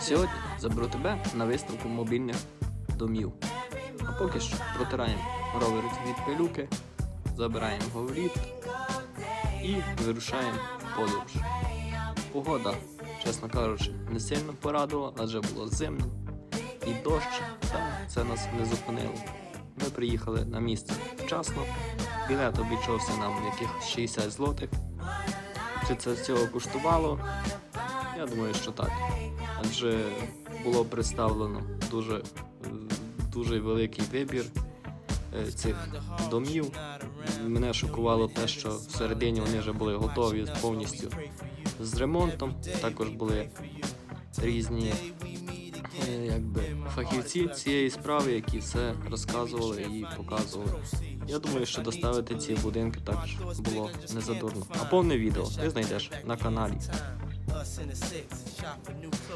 Сьогодні заберу тебе на виставку мобільних домів. А поки що протираємо ровер від пилюки, забираємо літ і вирушаємо подорож. Погода, чесно кажучи, не сильно порадувала, адже було зимно і дощ, та це нас не зупинило. Ми приїхали на місце вчасно, білет обійшовся нам якихось 60 злотих. Чи це цього коштувало? Я думаю, що так. Адже було представлено дуже, е, дуже великий вибір е, цих домів. Мене шокувало те, що всередині вони вже були готові повністю з ремонтом. Також були різні е, якби, фахівці цієї справи, які все розказували і показували. Я думаю, що доставити ці будинки також було незадурно. А повне відео ти знайдеш на каналі. Us in the six, shop for new clothes.